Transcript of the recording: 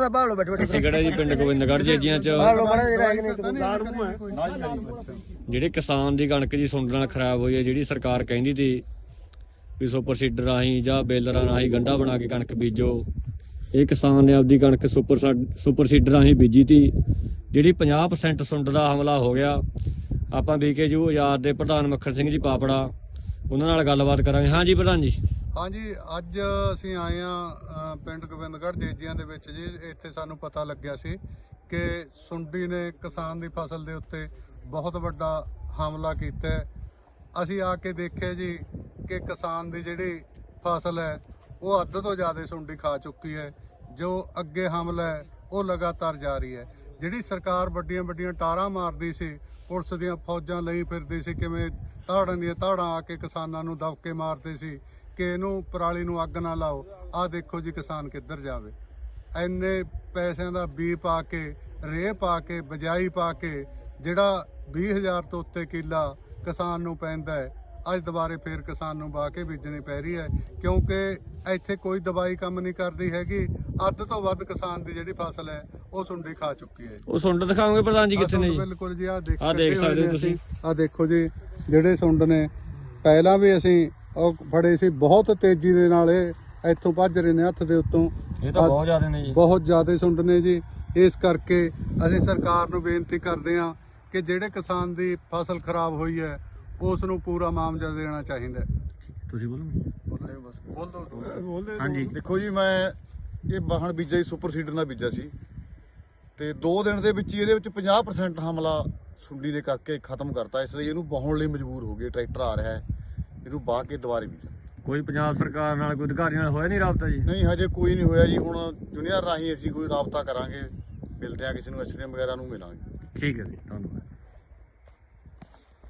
ਦਾ ਬਾਹਲੋ ਬੈਠੇ ਬੈਠੇ ਅਸੀਂ ਕਿਹੜਾ ਜੀ ਪਿੰਡ ਗੋਬਿੰਦਗੜ੍ਹ ਜੇਜੀਆਂ ਚ? ਜਿਹੜਾ ਕਿ ਕਿਸਾਨ ਦੀ ਕਣਕ ਜੀ ਸੁੰਡ ਨਾਲ ਖਰਾਬ ਹੋਈ ਹੈ ਜਿਹੜੀ ਸਰਕਾਰ ਕਹਿੰਦੀ ਤੀ ਵੀ ਸੁਪਰ ਸੀਡਰ ਰਾਹੀਂ ਜਾਂ ਬੇਲਰਾਂ ਰਾਹੀਂ ਗੰਡਾ ਬਣਾ ਕੇ ਕਣਕ ਬੀਜੋ ਇਹ ਕਿਸਾਨ ਨੇ ਆਪਦੀ ਕਣਕ ਸੁਪਰ ਸਾ- ਸੁਪਰ ਸੀਡਰ ਰਾਹੀਂ ਬੀਜੀ ਤੀ ਜਿਹੜੀ 50% ਸੁੰਡ ਦਾ ਹਮਲਾ ਹੋ ਗਿਆ। ਆਪਾਂ ਬੀਕੇਯੂ ਆਜ਼ਾਦ ਦੇ ਪ੍ਰਧਾਨ ਮੱਖਣ ਸਿੰਘ ਜੀ ਪਾਪੜਾ ਉਹਨਾਂ ਨਾਲ ਗੱਲਬਾਤ ਕਰਾਂਗੇ। ਹਾਂਜੀ ਪ੍ਰਧਾਨ ਜੀ। ਹਾਂਜੀ, ਅੱਜ ਅਸੀਂ ਆਏ ਆ ਪਿੰਡ ਗੋਬਿੰਦਗੜ੍ਹ ਜੇਜੀਆਂ ਦੇ ਵਿੱਚ ਜੀ। ਇੱਥੇ ਸਾਨੂੰ ਪਤਾ ਲੱਗਿਆ ਸੀ ਕਿ ਸੁੰਡੀ ਨੇ ਕਿਸਾਨ ਦੀ ਫਸਲ ਦੇ ਉੱਤੇ ਬਹੁਤ ਵੱਡਾ ਹਮਲਾ ਕੀਤਾ ਅਸੀਂ ਆ ਕੇ ਦੇਖਿਆ ਜੀ ਕਿ ਕਿਸਾਨ ਦੀ ਜਿਹੜੀ ਫਸਲ ਹੈ, ਉਹ ਅੱਧ ਤੋਂ ਜ਼ਿਆਦਾ ਸੁੰਡੀ ਖਾ ਚੁੱਕੀ ਹੈ। ਜੋ ਅੱਗੇ ਹਮਲਾ ਹੈ, ਉਹ ਲਗਾਤਾਰ ਜਾਰੀ ਹੈ। ਜਿਹੜੀ ਸਰਕਾਰ ਵੱਡੀਆਂ ਵੱਡੀਆਂ ਟਾਰਾਂ ਮਾਰਦੀ ਸੀ, ਪੁਲਿਸ ਦੀਆਂ ਫੌਜਾਂ ਲਈ ਫਿਰਦੀ ਸੀ, ਕਿਵੇਂ ਤਾੜਾਂ ਦੀਆਂ ਧਾੜਾਂ ਆ ਕੇ ਕਿਸਾਨਾਂ ਨੂੰ ਦਬਕੇ ਮਾਰਦੇ ਸੀ ਕਿ ਇਹਨੂੰ ਪਰਾਲੀ ਨੂੰ ਅੱਗ ਨਾ ਲਾਓ। ਆਹ ਦੇਖੋ ਜੀ ਕਿਸਾਨ ਕਿੱਧਰ ਜਾਵੇ। ਐਨੇ ਪੈਸਿਆਂ ਦਾ ਬੀ ਪਾ ਕੇ ਰੇਹ ਪਾ ਕੇ ਬਜਾਈ ਪਾ ਕੇ ਜਿਹੜਾ 20000 ਤੋਂ ਉੱਤੇ ਕਿੱਲਾ ਕਿਸਾਨ ਨੂੰ ਪੈਂਦਾ ਹੈ ਅੱਜ ਦੁਬਾਰੇ ਫੇਰ ਕਿਸਾਨ ਨੂੰ ਵਾਹ ਕੇ ਬੀਜਣੀ ਪੈ ਰਹੀ ਹੈ। ਕਿਉਂਕਿ ਇੱਥੇ ਕੋਈ ਦਵਾਈ ਕੰਮ ਨਹੀਂ ਕਰਦੀ ਹੈਗੀ। ਅੱਧ ਤੋਂ ਵੱਧ ਕਿਸਾਨ ਦੀ ਜਿਹੜੀ ਫਸਲ ਹੈ ਉਹ ਸੁੰਡੀ ਖਾ ਚੁੱਕੀ ਹੈ ਉਹ ਸੁੰਡ ਦਿਖਾਓਗੇ ਪ੍ਰਧਾਨ ਜੀ ਕਿੱਥੇ ਨੇ ਜੀ? ਬਿਲਕੁਲ ਜੀ ਆਹ ਦੇਖ ਸਕਦੇ ਹੋ ਤੁਸੀਂ। ਆਹ ਦੇਖੋ ਜੀ ਜਿਹੜੇ ਸੁੰਡ ਨੇ ਪਹਿਲਾਂ ਵੀ ਅਸੀਂ ਫੜੇ ਸੀ ਬਹੁਤ ਤੇਜ਼ੀ ਦੇ ਨਾਲ ਇਹ ਇੱਥੋਂ ਭੱਜ ਰਹੇ ਨੇ ਹੱਥ ਦੇ ਉੱਤੋਂ। ਇਹ ਤਾਂ ਬਹੁਤ ਜ਼ਿਆਦਾ ਨੇ ਜੀ। ਬਹੁਤ ਜ਼ਿਆਦਾ ਸੁੰਡ ਨੇ ਜੀ। ਇਸ ਕਰਕੇ ਅਸੀਂ ਸਰਕਾਰ ਨੂੰ ਬੇਨਤੀ ਕਰਦੇ ਹਾਂ ਕਿ ਜਿਹੜੇ ਕਿਸਾਨ ਦੀ ਫਸਲ ਖਰਾਬ ਹੋਈ ਹੈ ਉਸ ਨੂੰ ਪੂਰਾ ਮੁਆਵਜ਼ਾ ਦੇਣਾ ਚਾਹੀਦਾ ਹੈ। ਤੁਸੀਂ ਬੋਲੋ ਬੋਲ ਦੋ। ਹਾਂਜੀ। ਦੇਖੋ ਜੀ ਮੈਂ ਇਹ ਬਾਹਣ ਬੀਜਿਆ ਸੀ ਸੁਪਰ ਸੀਡਰ ਨਾਲ ਬੀਜਿਆ ਸੀ। ਤੇ 2 ਦਿਨ ਦੇ ਵਿੱਚ ਹੀ ਇਹਦੇ ਵਿੱਚ 50% ਹਮਲਾ ਸੁੰਡੀ ਦੇ ਕਰਕੇ ਖਤਮ ਕਰਤਾ। ਇਸ ਲਈ ਇਹਨੂੰ ਵਾਹਣ ਲਈ ਮਜਬੂਰ ਹੋ ਗਏ ਟਰੈਕਟਰ ਆ ਰਿਹਾ ਹੈ। ਇਹਨੂੰ ਬਾਹ ਕੇ ਦੁਬਾਰੇ ਬੀਜ ਕੋਈ ਪੰਜਾਬ ਸਰਕਾਰ ਨਾਲ ਕੋਈ ਅਧਿਕਾਰੀ ਨਾਲ ਹੋਇਆ ਨਹੀਂ ਰਾਬਤਾ ਜੀ? ਨਹੀਂ ਹਜੇ ਕੋਈ ਨਹੀਂ ਹੋਇਆ ਜੀ। ਹੁਣ ਜੂਨੀਅਰ ਰਾਹੀਂ ਅਸੀਂ ਕੋਈ ਰਾਬਤਾ ਕਰਾਂਗੇ ਮਿਲਦੇ ਆ ਕਿਸੇ ਨੂੰ ਐਸਡੀਐਮ ਵਗੈਰਾ ਨੂੰ ਮਿਲਾਂਗੇ। ਠੀਕ ਹੈ ਜੀ ਧੰਨਵਾਦ।